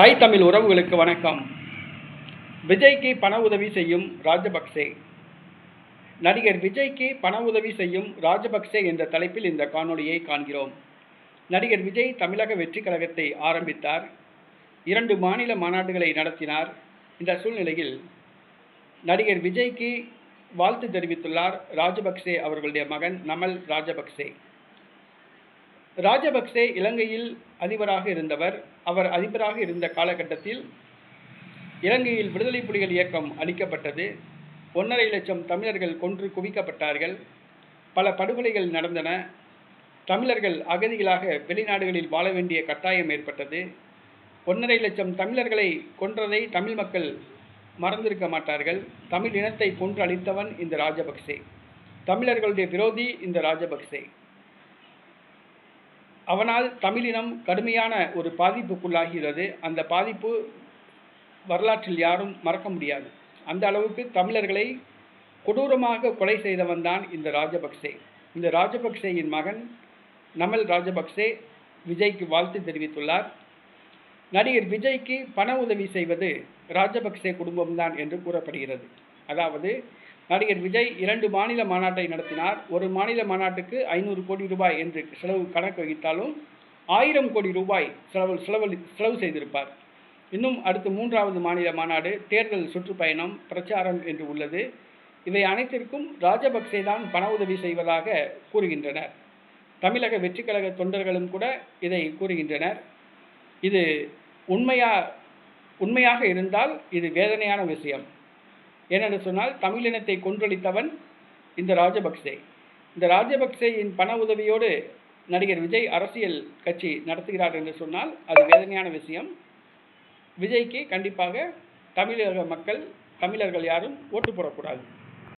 தாய் தமிழ் உறவுகளுக்கு வணக்கம். விஜய்க்கு பண உதவி செய்யும் ராஜபக்சே. நடிகர் விஜய்க்கு பண உதவி செய்யும் ராஜபக்சே என்ற தலைப்பில் இந்த காணொளியை காண்கிறோம். நடிகர் விஜய் தமிழக வெற்றி கழகத்தை ஆரம்பித்தார். இரண்டு மாநில மாநாடுகளை நடத்தினார். இந்த சூழ்நிலையில் நடிகர் விஜய்க்கு வாழ்த்து தெரிவித்துள்ளார் ராஜபக்சே அவர்களுடைய மகன் நமல் ராஜபக்சே. ராஜபக்சே இலங்கையில் அதிபராக இருந்தவர். அவர் அதிபராக இருந்த காலகட்டத்தில் இலங்கையில் விடுதலை புலிகள் இயக்கம் அளிக்கப்பட்டது. ஒன்றரை லட்சம் தமிழர்கள் கொன்று குவிக்கப்பட்டார்கள். பல படுகொலைகள் நடந்தன. தமிழர்கள் அகதிகளாக வெளிநாடுகளில் வாழ வேண்டிய கட்டாயம் ஏற்பட்டது. ஒன்றரை லட்சம் தமிழர்களை கொன்றதை தமிழ் மக்கள் மறந்திருக்க மாட்டார்கள். தமிழ் இனத்தை கொன்று அழித்தவன் இந்த ராஜபக்சே. தமிழர்களுடைய விரோதி இந்த ராஜபக்சே. அவனால் தமிழினம் கடுமையான ஒரு பாதிப்புக்குள்ளாகிறது. அந்த பாதிப்பு வரலாற்றில் யாரும் மறக்க முடியாது. அந்த அளவுக்கு தமிழர்களை கொடூரமாக கொலை செய்தவன் தான் இந்த ராஜபக்சே. இந்த ராஜபக்சேயின் மகன் நமல் ராஜபக்சே விஜய்க்கு வாழ்த்து தெரிவித்துள்ளார். நடிகர் விஜய்க்கு பண உதவி செய்வது ராஜபக்சே குடும்பம்தான் என்று கூறப்படுகிறது. அதாவது நடிகர் விஜய் இரண்டு மாநில மாநாட்டை நடத்தினார். ஒரு மாநில மாநாட்டுக்கு ஐநூறு கோடி ரூபாய் என்று செலவு கணக்கு வகித்தாலும் ஆயிரம் கோடி ரூபாய் செலவு செலவழி செலவு செய்திருப்பார். இன்னும் அடுத்து மூன்றாவது மாநில மாநாடு தேர்தல் சுற்றுப்பயணம் பிரச்சாரம் என்று உள்ளது. இவை அனைத்திற்கும் ராஜபக்சே தான் பண உதவி செய்வதாக கூறுகின்றனர். தமிழக வெற்றி கழக தொண்டர்களும் கூட இதை கூறுகின்றனர். இது உண்மையா உண்மையாக இருந்தால் இது வேதனையான விஷயம். ஏனென்று சொன்னால் தமிழினத்தை கொன்றளித்தவன் இந்த ராஜபக்சே. இந்த ராஜபக்சேயின் பண உதவியோடு நடிகர் விஜய் அரசியல் கட்சி நடத்துகிறார் என்று சொன்னால் அது வேதனையான விஷயம். விஜய்க்கு கண்டிப்பாக தமிழக மக்கள் தமிழர்கள் யாரும் ஓட்டு போடக்கூடாது.